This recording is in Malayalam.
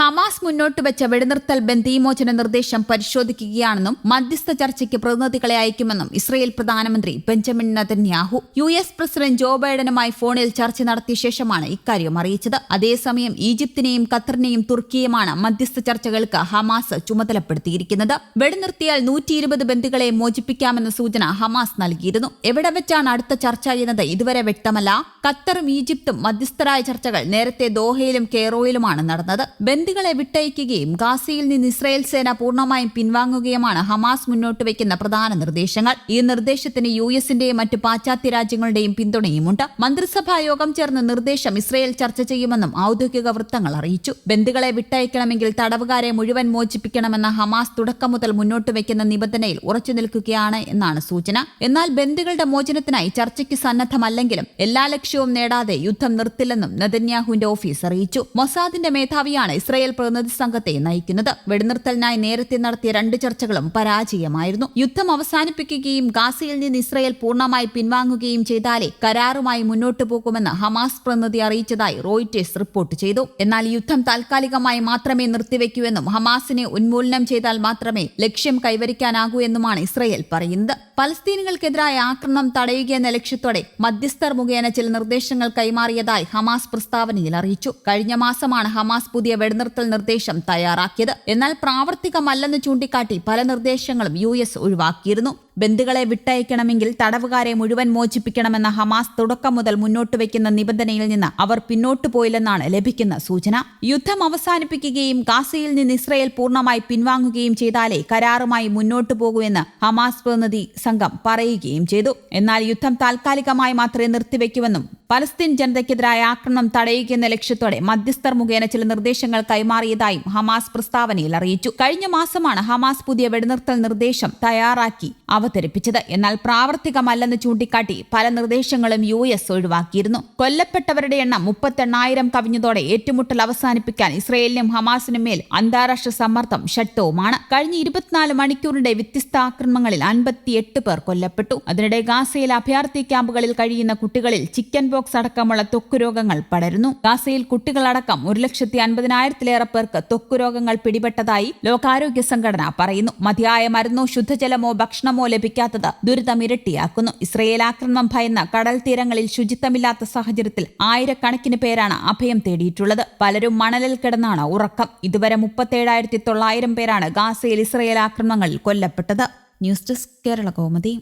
ഹമാസ് മുന്നോട്ട് വെച്ച വെടിനിർത്തൽ ബന്ദിമോചന നിർദ്ദേശം പരിശോധിക്കുകയാണെന്നും മധ്യസ്ഥ ചർച്ചയ്ക്ക് പ്രതിനിധികളെ അയക്കുമെന്നും ഇസ്രയേൽ പ്രധാനമന്ത്രി Benjamin Netanyahu U S president Joe ബൈഡനുമായി ഫോണിൽ ചർച്ച നടത്തിയ ശേഷമാണ് ഇക്കാര്യം അറിയിച്ചത്. അതേസമയം ഈജിപ്തിനെയും ഖത്തറിനെയും തുർക്കിയുമാണ് മധ്യസ്ഥ ചർച്ചകൾക്ക് ഹമാസ് ചുമതലപ്പെടുത്തിയിരിക്കുന്നത്. വെടിനിർത്തിയാൽ നൂറ്റി ഇരുപത് ബന്ദികളെ മോചിപ്പിക്കാമെന്ന സൂചന ഹമാസ് നൽകിയിരുന്നു. എവിടെ വെച്ചാണ് അടുത്ത ചർച്ച എന്നത് ഇതുവരെ വ്യക്തമല്ല. ഖത്തറും ഈജിപ്തും മധ്യസ്ഥരായ ചർച്ചകൾ നേരത്തെ ദോഹയിലും കേറോയിലുമാണ് നടന്നത്. ബന്ദികളെ വിട്ടയക്കുകയും ഗാസയിൽ നിന്ന് ഇസ്രായേൽ സേന പൂർണമായും പിൻവാങ്ങുകയുമാണ് ഹമാസ് മുന്നോട്ട് വയ്ക്കുന്ന പ്രധാന നിർദ്ദേശങ്ങൾ. ഈ നിർദ്ദേശത്തിന് യു എസിന്റെയും മറ്റ് പാശ്ചാത്യ രാജ്യങ്ങളുടെയും പിന്തുണയുമുണ്ട്. മന്ത്രിസഭാ യോഗം ചേർന്ന് നിർദ്ദേശം ഇസ്രായേൽ ചർച്ച ചെയ്യുമെന്നും ഔദ്യോഗിക വൃത്തങ്ങൾ അറിയിച്ചു. ബന്ധുക്കളെ വിട്ടയക്കണമെങ്കിൽ തടവുകാരെ മുഴുവൻ മോചിപ്പിക്കണമെന്ന ഹമാസ് തുടക്കം മുതൽ മുന്നോട്ട് വയ്ക്കുന്ന നിബന്ധനയിൽ ഉറച്ചു നിൽക്കുകയാണ് എന്നാണ് സൂചന. എന്നാൽ ബന്ധുക്കളുടെ മോചനത്തിനായി ചർച്ചയ്ക്ക് സന്നദ്ധമല്ലെങ്കിലും എല്ലാ ലക്ഷ്യവും നേടാതെ യുദ്ധം നിർത്തില്ലെന്നും നെതന്യാഹുവിന്റെ ഓഫീസ് അറിയിച്ചു. മൊസാദിന്റെ മേധാവിയാണ് ഇസ്രായേൽ പ്രതിനിധി സംഘത്തെ നയിക്കുന്നത്. വെടിനിർത്തലിനായി നേരത്തെ നടത്തിയ രണ്ട് ചർച്ചകളും പരാജയമായിരുന്നു. യുദ്ധം അവസാനിപ്പിക്കുകയും ഗാസയിൽ നിന്ന് ഇസ്രായേൽ പൂർണമായി പിൻവാങ്ങുകയും ചെയ്താലേ കരാറുമായി മുന്നോട്ടു പോകുമെന്ന് ഹമാസ് പ്രതിനിധി അറിയിച്ചതായി റോയിറ്റേഴ്സ് റിപ്പോർട്ട് ചെയ്തു. എന്നാൽ യുദ്ധം താൽക്കാലികമായി മാത്രമേ നിർത്തിവെക്കൂ ഹമാസിനെ ഉന്മൂലനം ചെയ്താൽ മാത്രമേ ലക്ഷ്യം കൈവരിക്കാനാകൂ എന്നുമാണ് ഇസ്രായേൽ പറയുന്നത്. പലസ്തീനുകൾക്കെതിരായ ആക്രമണം തടയുക എന്ന ലക്ഷ്യത്തോടെ മധ്യസ്ഥർ മുഖേന ചില നിർദ്ദേശങ്ങൾ കൈമാറിയതായി ഹമാസ് പ്രസ്താവനയിൽ അറിയിച്ചു. കഴിഞ്ഞ മാസമാണ് ഹമാസ് പുതിയ വെടിനിർത്തൽ നിർദ്ദേശം തയ്യാറാക്കിയത്. എന്നാൽ പ്രാവർത്തികമല്ലെന്ന് ചൂണ്ടിക്കാട്ടി പല നിർദ്ദേശങ്ങളും യു ഒഴിവാക്കിയിരുന്നു. ബന്ധുക്കളെ വിട്ടയക്കണമെങ്കിൽ തടവുകാരെ മുഴുവൻ മോചിപ്പിക്കണമെന്ന ഹമാസ് തുടക്കം മുതൽ മുന്നോട്ട് വയ്ക്കുന്ന നിബന്ധനയിൽ നിന്ന് അവർ പിന്നോട്ടു പോയില്ലെന്നാണ് ലഭിക്കുന്ന സൂചന. യുദ്ധം അവസാനിപ്പിക്കുകയും ഗാസയിൽ നിന്ന് ഇസ്രയേൽ പൂർണമായി പിൻവാങ്ങുകയും ചെയ്താലേ കരാറുമായി മുന്നോട്ടു പോകൂ ഹമാസ് പ്രതിനിധി സംഘം പറയുകയും ചെയ്തു. എന്നാൽ യുദ്ധം താൽക്കാലികമായി മാത്രമേ നിർത്തിവെക്കുവെന്നും പലസ്തീൻ ജനതയ്ക്കെതിരായ ആക്രമണം തടയുകയെന്ന ലക്ഷ്യത്തോടെ മധ്യസ്ഥർ മുഖേന ചില നിർദ്ദേശങ്ങൾ കൈമാറിയതായും ഹമാസ് പ്രസ്താവനയിൽ അറിയിച്ചു. കഴിഞ്ഞ മാസമാണ് ഹമാസ് പുതിയ വെടിനിർത്തൽ നിർദ്ദേശം തയ്യാറാക്കി. അവതരിപ്പിച്ചത് എന്നാൽ പ്രാവർത്തികമല്ലെന്ന് ചൂണ്ടിക്കാട്ടി പല നിർദ്ദേശങ്ങളും യു എസ് ഒഴിവാക്കിയിരുന്നു. കൊല്ലപ്പെട്ടവരുടെ എണ്ണം മുപ്പത്തെണ്ണായിരം കവിഞ്ഞതോടെ ഏറ്റുമുട്ടൽ അവസാനിപ്പിക്കാൻ ഇസ്രയേലിനും ഹമാസിനും മേൽ അന്താരാഷ്ട്ര സമ്മർദ്ദം ശക്തവുമാണ്. കഴിഞ്ഞ ഇരുപത്തിനാല് മണിക്കൂറിന്റെ വ്യത്യസ്ത ആക്രമണങ്ങളിൽ അൻപത്തിയെട്ട് പേർ കൊല്ലപ്പെട്ടു. അതിനിടെ ഗാസയിൽ അഭയാർത്ഥി ക്യാമ്പുകളിൽ കഴിയുന്ന കുട്ടികളിൽ ചിക്കൻ ബോക്സ് അടക്കമുള്ള ത്വക്കുരോഗങ്ങൾ പടരുന്നു. ഗാസയിൽ കുട്ടികളടക്കം ഒരു ലക്ഷത്തി അൻപതിനായിരത്തിലേറെ പേർക്ക് ത്വക്കുരോഗങ്ങൾ പിടിപെട്ടതായി ലോകാരോഗ്യ സംഘടന പറയുന്നു. മതിയായ മരുന്നോ ശുദ്ധജലമോ ഭക്ഷണമോ ലഭിക്കാത്തത് ദുരിതം ഇരട്ടിയാക്കുന്നു. ഇസ്രയേൽ ആക്രമണം ഭയന്ന കടൽ തീരങ്ങളിൽ ശുചിത്വമില്ലാത്ത സാഹചര്യത്തിൽ ആയിരക്കണക്കിന് പേരാണ് അഭയം തേടിയിട്ടുള്ളത്. പലരും മണലിൽ കിടന്നാണ് ഉറക്കം. ഇതുവരെ മുപ്പത്തേഴായിരത്തി തൊള്ളായിരം പേരാണ് ഗാസയിൽ ഇസ്രയേൽ ആക്രമണങ്ങളിൽ കൊല്ലപ്പെട്ടത്. News desk Kerala കോമതി